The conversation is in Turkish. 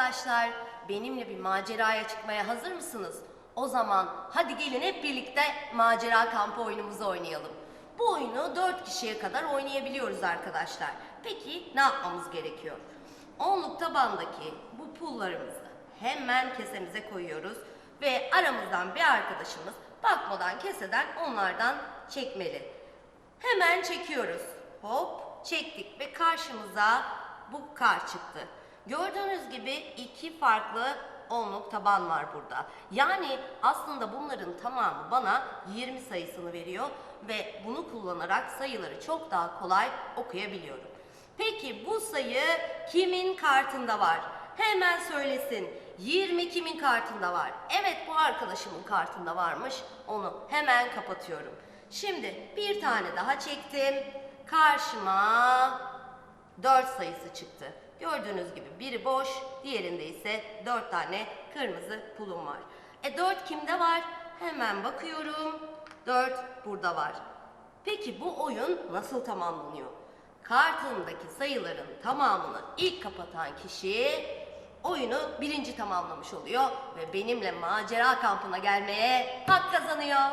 arkadaşlar? Benimle bir maceraya çıkmaya hazır mısınız? O zaman hadi gelin hep birlikte macera kampı oyunumuzu oynayalım. Bu oyunu 4 kişiye kadar oynayabiliyoruz arkadaşlar. Peki ne yapmamız gerekiyor? Onluk tabandaki bu pullarımızı hemen kesemize koyuyoruz ve aramızdan bir arkadaşımız bakmadan keseden onlardan çekmeli. Hemen çekiyoruz. Hop çektik ve karşımıza bu kar çıktı. Gördüğünüz gibi iki farklı onluk taban var burada. Yani aslında bunların tamamı bana 20 sayısını veriyor ve bunu kullanarak sayıları çok daha kolay okuyabiliyorum. Peki bu sayı kimin kartında var? Hemen söylesin. 20 kimin kartında var? Evet bu arkadaşımın kartında varmış. Onu hemen kapatıyorum. Şimdi bir tane daha çektim. Karşıma 4 sayısı çıktı. Gördüğünüz gibi biri boş, diğerinde ise 4 tane kırmızı pulum var. E 4 kimde var? Hemen bakıyorum. 4 burada var. Peki bu oyun nasıl tamamlanıyor? Kartındaki sayıların tamamını ilk kapatan kişi oyunu birinci tamamlamış oluyor ve benimle macera kampına gelmeye hak kazanıyor.